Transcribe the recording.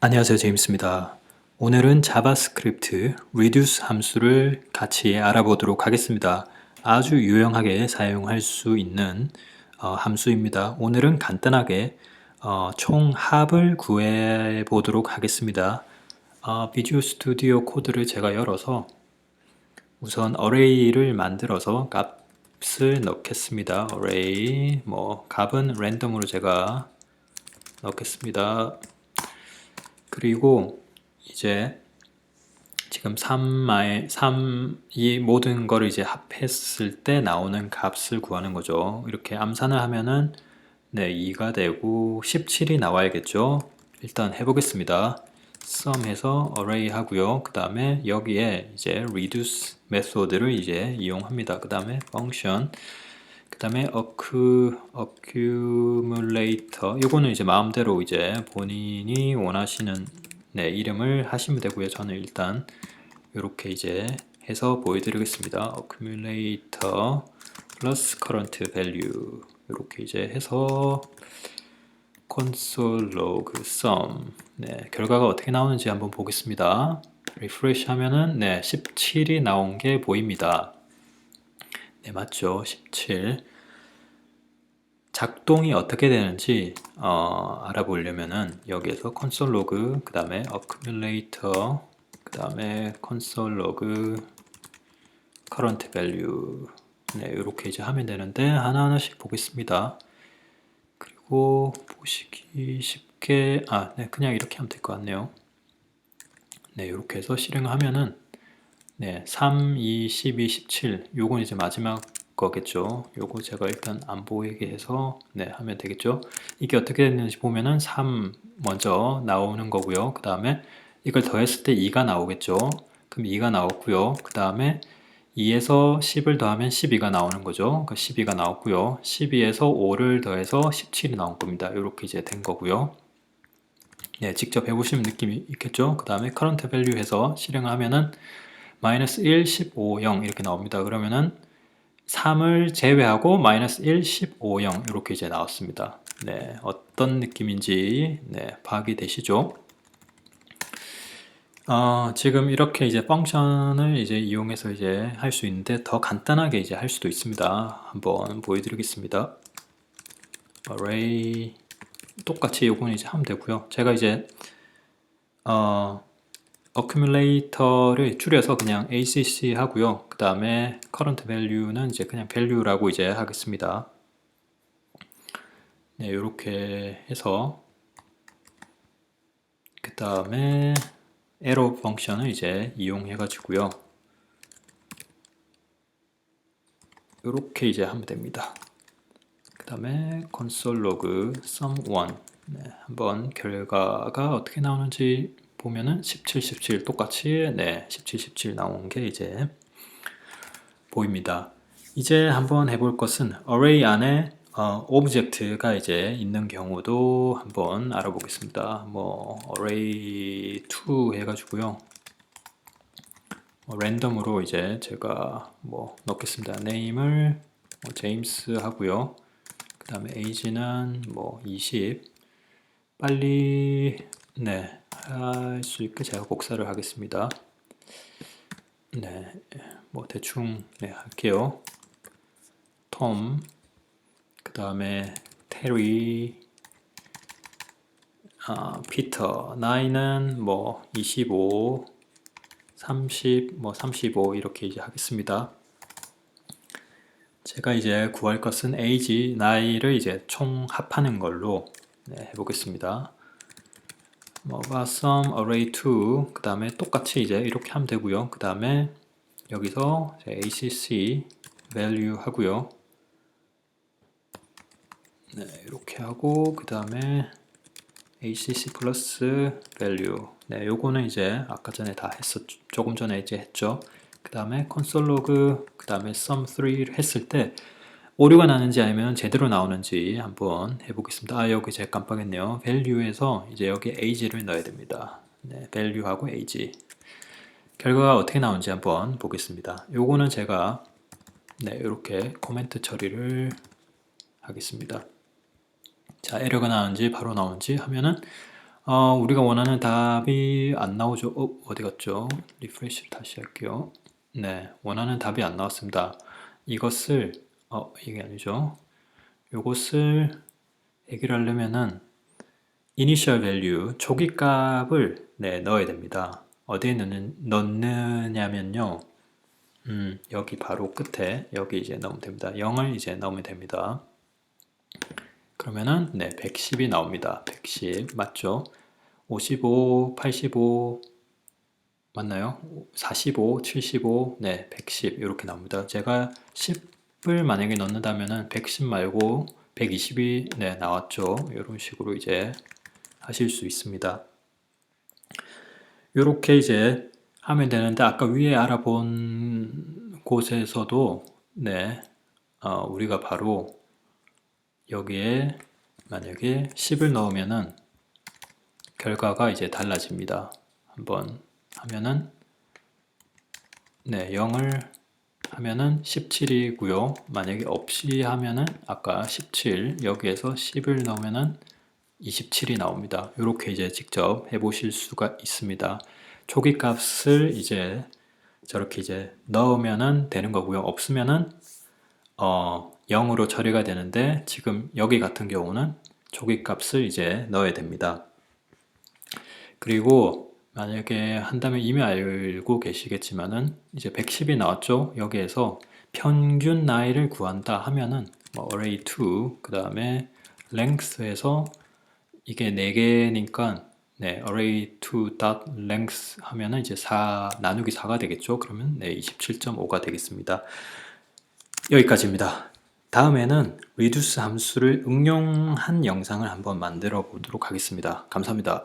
안녕하세요. 제임스입니다. 오늘은 자바스크립트 reduce 함수를 같이 알아보도록 하겠습니다. 아주 유용하게 사용할 수 있는 어, 함수입니다. 오늘은 간단하게 어, 총 합을 구해 보도록 하겠습니다. 어, 비주얼 스튜디오 코드를 제가 열어서 우선 array를 만들어서 값을 넣겠습니다. array 뭐 값은 랜덤으로 제가 넣겠습니다. 그리고 이제 지금 3의 3, 이 모든 거를 이제 합했을 때 나오는 값을 구하는 거죠. 이렇게 암산을 하면은 네, 2가 되고 17이 나와야겠죠. 일단 해보겠습니다. sum 해서 array 하고요. 그 다음에 여기에 이제 reduce 메소드를 이제 이용합니다. 그 다음에 function 그 다음에 accu, accumulator 이거는 이제 마음대로 이제 본인이 원하시는 네, 이름을 하시면 되고요. 저는 일단 이렇게 이제 해서 보여드리겠습니다. accumulator plus current value 이렇게 이제 해서 console log sum 네, 결과가 어떻게 나오는지 한번 보겠습니다. 리프레시 하면은 네, 17이 나온 게 보입니다. 네, 맞죠. 17. 작동이 어떻게 되는지 어, 알아보려면은 여기에서 console log, 그 다음에 accumulator, 그 다음에 console log, current value 네, 이렇게 이제 하면 되는데 하나하나씩 보겠습니다. 그리고 보시기 쉽게 아, 네, 그냥 이렇게 하면 될 것 같네요. 네, 이렇게 해서 실행하면은 네, 3, 2, 12, 17 요건 이제 마지막 거겠죠. 요거 제가 일단 안 보이게 해서 네, 하면 되겠죠. 이게 어떻게 됐는지 보면은 3 먼저 나오는 거고요. 그 다음에 이걸 더했을 때 2가 나오겠죠. 그럼 2가 나왔고요. 그 다음에 2에서 10을 더하면 12가 나오는 거죠. 그 12가 나왔고요. 12에서 5를 더해서 17이 나온 겁니다. 이렇게 이제 된 거고요. 네, 직접 해보시면 느낌이 있겠죠. 그 다음에 current value 해서 실행하면은 마이너스 1, 15, 0 이렇게 나옵니다. 그러면은 3을 제외하고 마이너스 1, 15, 0 이렇게 이제 나왔습니다. 네, 어떤 느낌인지 네, 파악이 되시죠? 어, 지금 이렇게 이제 펑션을 이제 이용해서 이제 할 수 있는데 더 간단하게 이제 할 수도 있습니다. 한번 보여드리겠습니다. array 똑같이 요거는 이제 하면 되고요. 제가 이제 어, accumulator를 줄여서 그냥 ACC 하고요. 그 다음에 current value는 이제 그냥 value라고 이제 하겠습니다. 네, 이렇게 해서 그 다음에 arrow 펑션을 이제 이용해 가지고요. 이렇게 이제 하면 됩니다. 그 다음에 console log sum1 네, 한번 결과가 어떻게 나오는지 보면은 17, 17 똑같이 네, 17, 17 나온 게 이제 보입니다. 이제 한번 해볼 것은 array 안에 어, 오브젝트가 이제 있는 경우도 한번 알아보겠습니다. 뭐 array 2 해가지고요. 뭐 랜덤으로 이제 제가 뭐 넣겠습니다. name을 뭐 제임스 하고요. 그 다음에 age는 뭐 20. 빨리 네 할 수 있게 제가 복사를 하겠습니다. 네, 뭐 대충 네 할게요. 톰, 그 다음에 테리, 아, 피터, 나이는 뭐 25, 30, 뭐 35 이렇게 이제 하겠습니다. 제가 이제 구할 것은 age, 나이를 이제 총 합하는 걸로 네, 해보겠습니다. 뭐가 sum array 2, 그 다음에 똑같이 이제 이렇게 하면 되고요. 그 다음에 여기서 acc value 하고요. 네, 이렇게 하고 그 다음에 acc 플러스 value. 네, 요거는 이제 아까 전에 다 했었, 조금 전에 이제 했죠. 그 다음에 console log, 그 다음에 sum3를 했을 때 오류가 나는지 아니면 제대로 나오는지 한번 해보겠습니다. 아, 여기 제가 깜빡했네요. value에서 이제 여기 age를 넣어야 됩니다. 네, value하고 age. 결과가 어떻게 나오는지 한번 보겠습니다. 요거는 제가 네, 이렇게 코멘트 처리를 하겠습니다. 자, 에러가 나오는지 바로 나오는지 하면은 어, 우리가 원하는 답이 안 나오죠. 어, 어디 갔죠? 리프레시를 다시 할게요. 네, 원하는 답이 안 나왔습니다. 이것을 어, 이게 아니죠. 요것을 해결하려면은 initial value 초기 값을 네, 넣어야 됩니다. 어디에 넣는, 넣느냐면요. 음, 여기 바로 끝에 여기 이제 넣으면 됩니다. 0을 이제 넣으면 됩니다. 그러면은 네, 110이 나옵니다. 110 맞죠? 55, 85 맞나요? 45, 75, 네, 110 이렇게 나옵니다. 제가 10 을 만약에 넣는다면은 110 말고 120이 네, 나왔죠. 이런 식으로 이제 하실 수 있습니다. 이렇게 이제 하면 되는데 아까 위에 알아본 곳에서도 네, 어, 우리가 바로 여기에 만약에 10을 넣으면은 결과가 이제 달라집니다. 한번 하면은 네, 0을 하면은 17이고요. 만약에 없이 하면은 아까 17 여기에서 10을 넣으면은 27이 나옵니다. 이렇게 이제 직접 해보실 수가 있습니다. 초기 값을 이제 저렇게 이제 넣으면은 되는 거고요. 없으면은 어 0으로 처리가 되는데 지금 여기 같은 경우는 초기 값을 이제 넣어야 됩니다. 그리고 만약에 한다면 이미 알고 계시겠지만은 이제 110이 나왔죠. 여기에서 평균 나이를 구한다 하면은 뭐 array 2 그 다음에 length에서 이게 4개니까 네, array 2 dot length 하면은 이제 4 나누기 4가 되겠죠. 그러면 네, 27.5가 되겠습니다. 여기까지입니다. 다음에는 reduce 함수를 응용한 영상을 한번 만들어 보도록 하겠습니다. 감사합니다.